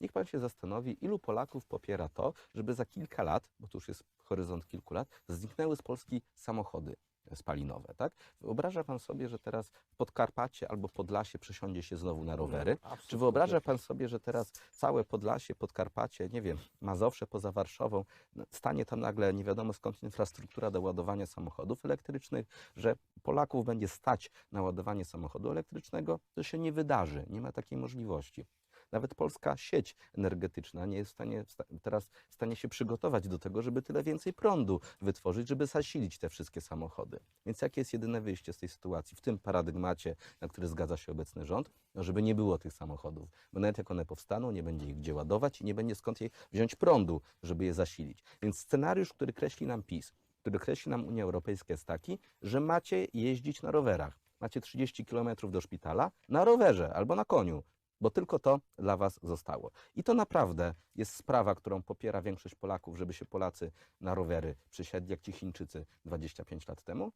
Niech pan się zastanowi, ilu Polaków popiera to, żeby za kilka lat, bo to już jest horyzont kilku lat, zniknęły z Polski samochody spalinowe, tak? Wyobraża pan sobie, że teraz w Podkarpacie albo Podlasie przesiądzie się znowu na rowery? Czy wyobraża pan sobie, że teraz całe Podlasie, Podkarpacie, nie wiem, Mazowsze poza Warszawą, n- stanie tam nagle nie wiadomo skąd infrastruktura do ładowania samochodów elektrycznych, że Polaków będzie stać na ładowanie samochodu elektrycznego? To się nie wydarzy, nie ma takiej możliwości. Nawet polska sieć energetyczna nie jest w stanie teraz w stanie się przygotować do tego, żeby tyle więcej prądu wytworzyć, żeby zasilić te wszystkie samochody. Więc jakie jest jedyne wyjście z tej sytuacji, w tym paradygmacie, na który zgadza się obecny rząd, no żeby nie było tych samochodów, bo nawet jak one powstaną, nie będzie ich gdzie ładować i nie będzie skąd jej wziąć prądu, żeby je zasilić. Więc scenariusz, który kreśli nam PiS, który kreśli nam Unia Europejska jest taki, że macie jeździć na rowerach. Macie 30 km do szpitala na rowerze albo na koniu, bo tylko to dla Was zostało. I to naprawdę jest sprawa, którą popiera większość Polaków, żeby się Polacy na rowery przysiedli jak ci Chińczycy 25 lat temu.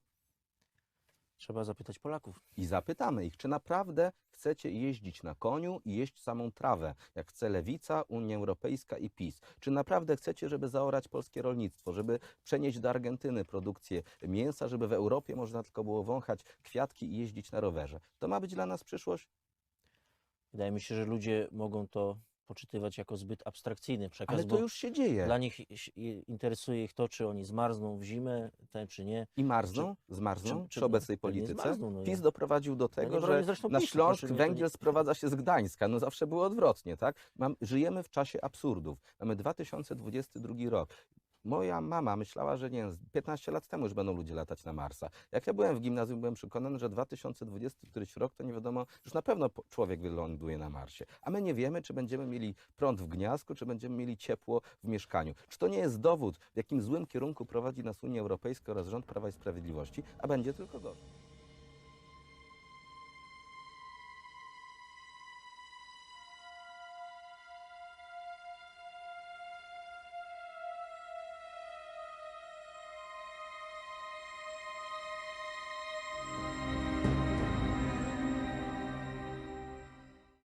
Trzeba zapytać Polaków. I zapytamy ich, czy naprawdę chcecie jeździć na koniu i jeść samą trawę, jak chce Lewica, Unia Europejska i PiS? Czy naprawdę chcecie, żeby zaorać polskie rolnictwo, żeby przenieść do Argentyny produkcję mięsa, żeby w Europie można tylko było wąchać kwiatki i jeździć na rowerze? To ma być dla nas przyszłość? Wydaje mi się, że ludzie mogą to poczytywać jako zbyt abstrakcyjny przekaz, Ale to już się dzieje. dla nich interesuje ich to, czy oni zmarzną w zimę, ten czy nie. I marzną, zmarzną czy- przy czy- obecnej polityce. zmarzną, no PiS ja- doprowadził do tego, że na PiSu, Śląsk to węgiel nie- sprowadza się z Gdańska. No zawsze było odwrotnie, tak? Mam, żyjemy w czasie absurdów. Mamy 2022 rok. Moja mama myślała, że nie wiem, z 15 lat temu już będą ludzie latać na Marsa. Jak ja byłem w gimnazjum, byłem przekonany, że 2020 któryś rok to nie wiadomo, już na pewno człowiek wyląduje na Marsie. A my nie wiemy, czy będziemy mieli prąd w gniazdku, czy będziemy mieli ciepło w mieszkaniu. Czy to nie jest dowód, w jakim złym kierunku prowadzi nas Unia Europejska oraz rząd Prawa i Sprawiedliwości, a będzie tylko gorzej.